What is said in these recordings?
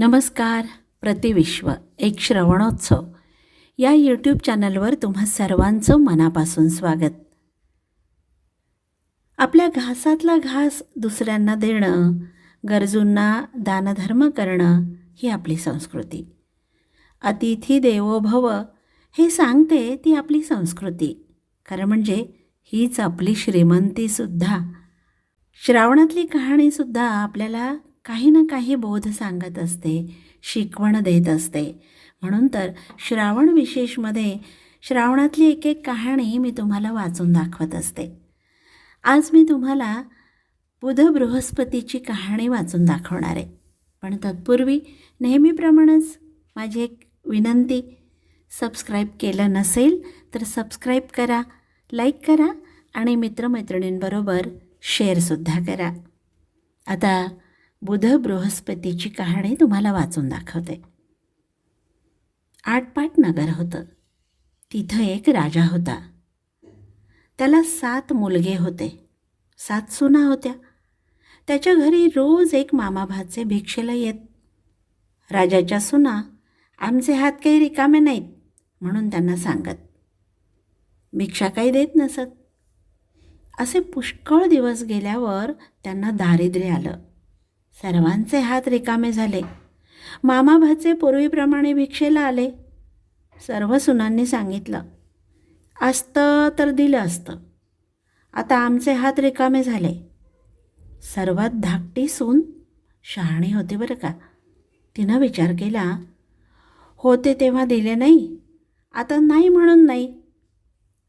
नमस्कार प्रतिविश्व एक श्रवणोत्सव. या यूट्यूब चॅनलवर तुम्हा सर्वांचं मनापासून स्वागत. आपल्या घासातला घास दुसऱ्यांना देणं गरजूंना दानधर्म करणं ही आपली संस्कृती. अतिथी देवो भव हे सांगते ती आपली संस्कृती. खरं म्हणजे हीच आपली श्रीमंतीसुद्धा श्रावणातली कहाणीसुद्धा आपल्याला काही ना काही बोध सांगत असते शिकवण देत असते. म्हणून तर श्रावण विशेषमध्ये श्रावणातली एक एक कहाणी मी तुम्हाला वाचून दाखवत असते. आज मी तुम्हाला बुध बृहस्पतीची कहाणी वाचून दाखवणार आहे. पण तत्पूर्वी नेहमीप्रमाणेच माझी एक विनंती सबस्क्राईब केलं नसेल तर सबस्क्राईब करा लाईक करा आणि मित्रमैत्रिणींबरोबर शेअरसुद्धा करा. आता बुध बृहस्पतीची कहाणी तुम्हाला वाचून दाखवते. आटपाट नगर होतं. तिथं एक राजा होता. त्याला सात मुलगे होते. सात सुना होत्या. त्याच्या घरी रोज एक मामाभाचे भिक्षेला येत. राजाच्या सुना आमचे हात काही रिकामे नाहीत म्हणून त्यांना सांगत. भिक्षा काही देत नसत. असे पुष्कळ दिवस गेल्यावर त्यांना दारिद्र्य आलं. सर्वांचे हात रिकामे झाले. मामाभाचे पूर्वीप्रमाणे भिक्षेला आले. सर्व सुनांनी सांगितलं असतं तर दिलं असतं. आता आमचे हात रिकामे झाले. सर्वात धाकटी सून शहाणी होती बरं का. तिनं विचार केला होते तेव्हा दिले नाही. आता नाही म्हणून नाही.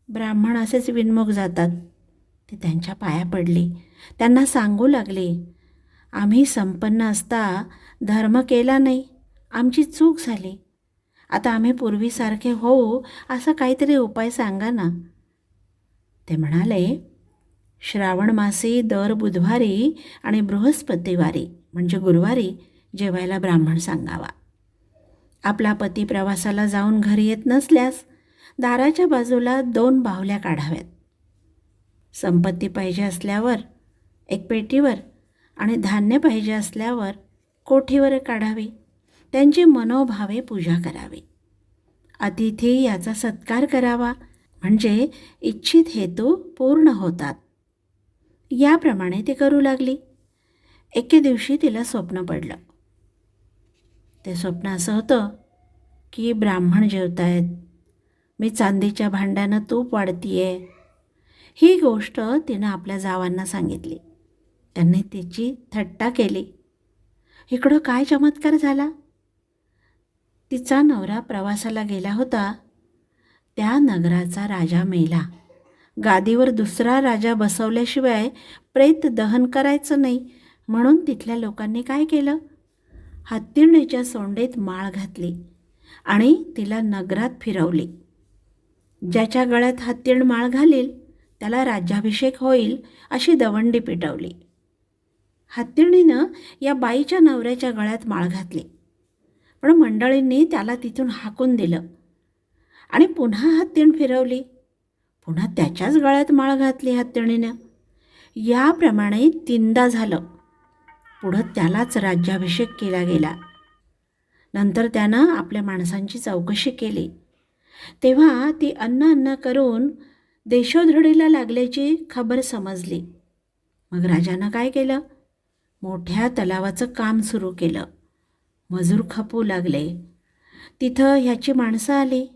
ब्राह्मण असेच विनमुख जातात. ती त्यांच्या पाया पडली. त्यांना सांगू लागली आम्ही संपन्न असता धर्म केला नाही. आमची चूक झाली. आता आम्ही पूर्वीसारखे होऊ असा काहीतरी उपाय सांगा ना. ते म्हणाले श्रावण मासे दर बुधवारी आणि बृहस्पतिवारी म्हणजे गुरुवारी जेवायला ब्राह्मण सांगावा. आपला पती प्रवासाला जाऊन घरी येत नसल्यास दाराच्या बाजूला दोन बाहुल्या काढाव्यात. संपत्ती पाहिजे असल्यावर एक पेटीवर आणि धान्य पाहिजे असल्यावर कोठीवर काढावी? त्यांची मनोभावे पूजा करावी. अतिथी याचा सत्कार करावा म्हणजे इच्छित हेतू पूर्ण होतात. याप्रमाणे ती करू लागली. एके दिवशी तिला स्वप्न पडलं. ते स्वप्न असं होतं की ब्राह्मण जेवतायत. मी चांदीच्या भांड्यानं तूप वाढतीये. ही गोष्ट तिनं आपल्या जावांना सांगितली. त्यांनी तिची थट्टा केली. इकडं काय चमत्कार झाला? तिचा नवरा प्रवासाला गेला होता. त्या नगराचा राजा मेला. गादीवर दुसरा राजा बसवल्याशिवाय प्रेत दहन करायचं नाही म्हणून तिथल्या लोकांनी काय केलं? हत्तीणीच्या सोंडेत माळ घातली आणि तिला नगरात फिरवली. ज्याच्या गळ्यात हत्तीण माळ घालील त्याला राज्याभिषेक होईल अशी दवंडी पिटवली. हत्तीणीनं या बाईच्या नवऱ्याच्या गळ्यात माळ घातली. पण मंडळींनी त्याला तिथून हाकून दिलं. आणि पुन्हा हत्तीण फिरवली. पुन्हा त्याच्याच गळ्यात माळ घातली हत्तीणीनं. याप्रमाणे तीनदा झालं. पुढं त्यालाच राज्याभिषेक केला गेला. नंतर त्यानं आपल्या माणसांची चौकशी केली. तेव्हा ती अन्न अन्न करून देशोधडीला लागल्याची खबर समजली. मग राजानं काय केलं? मोठ्या तलावाचं काम सुरू केलं. मजूर खपू लागले. तिथं ह्याची माणसं आली.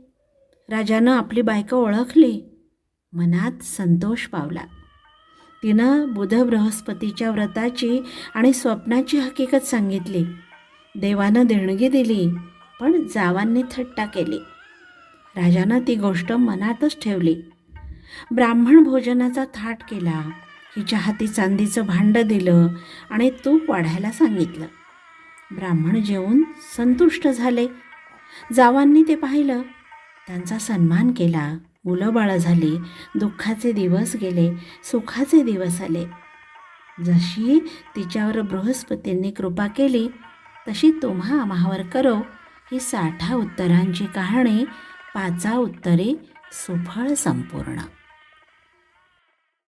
राजानं आपली बायको ओळखली. मनात संतोष पावला. तिनं बुध बृहस्पतीच्या व्रताची आणि स्वप्नाची हकीकत सांगितली. देवानं देणगी दिली पण जावांनी थट्टा केली. राजानं ती गोष्ट मनातच ठेवली. ब्राह्मण भोजनाचा थाट केला. हिच्या हाती चांदीचं भांडं दिलं आणि तूप वाढायला सांगितलं. ब्राह्मण जेवून संतुष्ट झाले. जावांनी ते पाहिलं. त्यांचा सन्मान केला. मुलं बाळं झाली. दुःखाचे दिवस गेले. सुखाचे दिवस आले. जशी तिच्यावर बृहस्पतींनी कृपा केली तशी तुम्हा आम्हावर करो. ही साठा उत्तरांची कहाणी पाचा उत्तरे सुफळ संपूर्ण.